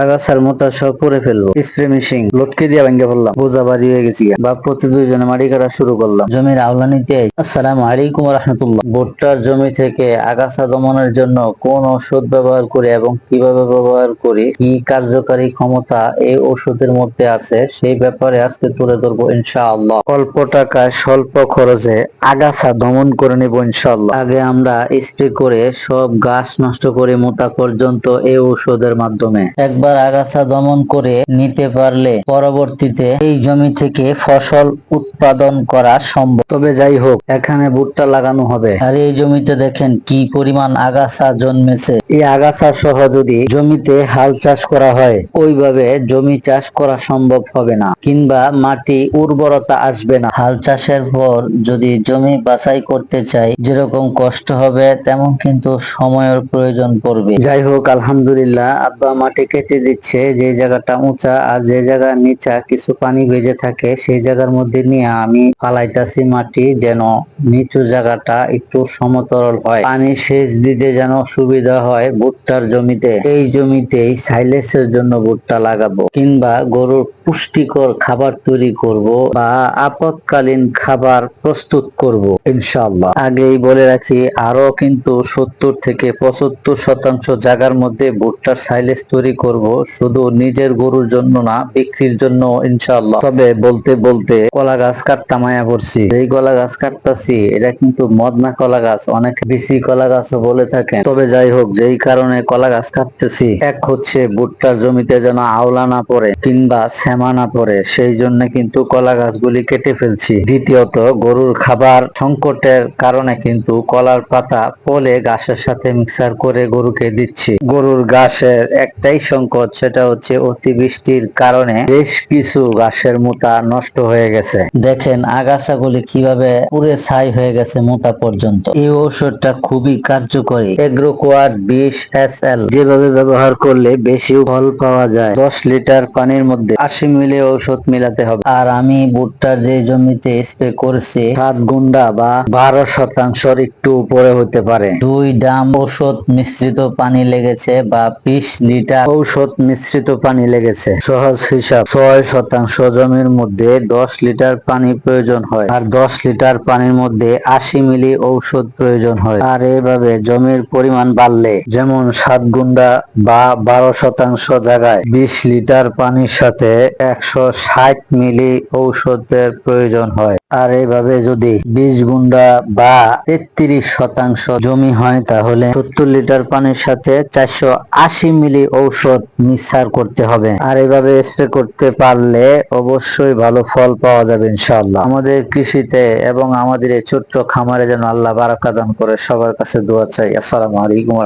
আগাছার মোটা সব করে ফেলব। স্প্রে মেশিন, লটকে দিয়ে ভেঙে ফেললাম বোঝা বাড়ি হয়ে গেছি। বাপ প্রতি দুইজনে মাটি কাটা শুরু করলাম। জমির আওলা নিতে আসসালামু আলাইকুম রহমতুল্লাহ। ভুট্টার জমি থেকে আগাছা দমনের জন্য কোন ওষুধ ব্যবহার করি এবং কীভাবে ব্যবহার করি, কি কার্যকারী ক্ষমতা এই ওষুধের মধ্যে আছে, সেই ব্যাপারে আজকে তুলে ধরবো ইনশাআল্লাহ। অল্প টাকায় স্বল্প খরচে আগাছা দমন করে নেব ইনশাআল্লাহ। আগে আমরা স্প্রে করে সব গাছ নষ্ট করে মোটা পর্যন্ত এই ঔষধের মাধ্যমে। একবার আগাছা দমন করে নিতে পারলে পরবর্তীতে এই জমি থেকে ফসল উৎপাদন করা সম্ভব। তবে যাই হোক, এখানে ভুট্টা লাগানো হবে। আর এই জমিতে দেখেন কি পরিমাণ আগাছা জন্মেছে। এই আগাছা সহ যদি জমিতে হাল চাষ করা হয়, ওইভাবে জমি চাষ করা সম্ভব হবে না। কিংবা মাটি উর্বরতা আসবে না। হাল চাষের পর যদি জমি বাছাই করতে চাই, যেরকম কষ্ট হবে, তেমন কিন্তু সময়ের প্রয়োজন পড়বে। যাই হোক, আলহামদুলিল্লাহ, আব্বা মাটি কেটে দিচ্ছে, যে জায়গাটা উঁচা আর যে জায়গা নিচা, কিছু পানি ভেজে থাকে, সেই জায়গার মধ্যে নিয়ে আমি ফালাইতাছি মাটি যেন নিচু জায়গাটা একটু সমতল হয়। পানি সেচ দিতে যেন সুবিধা হয় ভুট্টার জমিতে। এই জমিতেই সাইলেসের জন্য ভুট্টা লাগাবো কিংবা গরুর পুষ্টিকর খাবার তৈরি করব বা আপৎকালীন খাবার প্রস্তুত করব ইনশাল্লাহ আগেই বলে রাখি আরও কিন্তু সত্তর থেকে পঁচাত্তর শতাংশ জায়গার মধ্যে ভুট্টার সাইলেজ তৈরি করব, শুধু নিজের গরুর জন্য না, বিক্রির জন্য, ইনশাআল্লাহ। তবে বলতে বলতে কলা গাছ কাটতে মায়া পড়ছি। এই কলা গাছ কাটতাছি, এটা কিন্তু মদনা কলা গাছ, অনেক বেশি কলা গাছও বলে থাকে তবে যাই হোক, যেই কারণে কলা গাছ কাটতেছি, এক হচ্ছে ভুট্টার জমিতে যেন আওলা না পড়ে, কিংবা শ্যামা না পড়ে সেই জন্য কিন্তু কলা গাছগুলি কেটে ফেলছি। দ্বিতীয়ত, গরুর খাবার সংকটের কারণে কিন্তু কলার পাতা পলে ঘাসের সাথে মিক্সার করে গরুকে দিচ্ছি। গরুর ঘাসের একটাই সংকট, সেটা হচ্ছে অতিবৃষ্টির কারণে বেশ কিছু ঘাসের মোটা নষ্ট হয়ে গেছে। দেখেন আগাছাগুলি কীভাবে পুরে ছাই হয়ে গেছে মোটা পর্যন্ত। এই ঔষধটা খুবই কার্যকরী। এগ্রোকোয়াড বিশ এস এল যেভাবে ব্যবহার করলে বেশি ফল পাওয়া যায়। দশ লিটার পানির মধ্যে আশি মিলি ঔষধ মিলাতে হবে। আর আমি ভুট্টার যে জমিতে স্প্রে করছি, সাত গুন্ডা বা বারো শতাংশের একটু উপরে হতে পারে। দুই ডাম ঔষধ মিশ্রিত পানি লেগেছে বা বিশ লিটার ঔষধ মিশ্রিত পানি লেগেছে। সহজ হিসাব, ছয় শতাংশ জমির মধ্যে দশ লিটার পানি প্রয়োজন হয় আর দশ লিটার পানির মধ্যে আশি মিলি ঔষধ প্রয়োজন হয়। আর এইভাবে জমির পরিমাণ বাড়লে, যেমন সাত গুন্ডা বা বারো শতাংশ জায়গায় বিশ লিটার পানির সাথে একশো ষাট মিলি ঔষধের প্রয়োজন হয়। আর এইভাবে যদি বিশ গুন্ডা বা তেত্রিশ শতাংশ জমি হয়, তাহলে সত্তর লিটার পানির সাথে চারশো আশি মিলি ঔষধ মিক্সার করতে হবে। আর এইভাবে স্প্রে করতে পারলে অবশ্যই ভালো ফল পাওয়া যাবে ইনশাআল্লাহ। আমাদের কৃষিতে এবং আমাদের এই ছোট্ট খামারে যেন আল্লাহ বারাকা দান করে সবার কাছে দোয়া চাই। আসসালামু আলাইকুম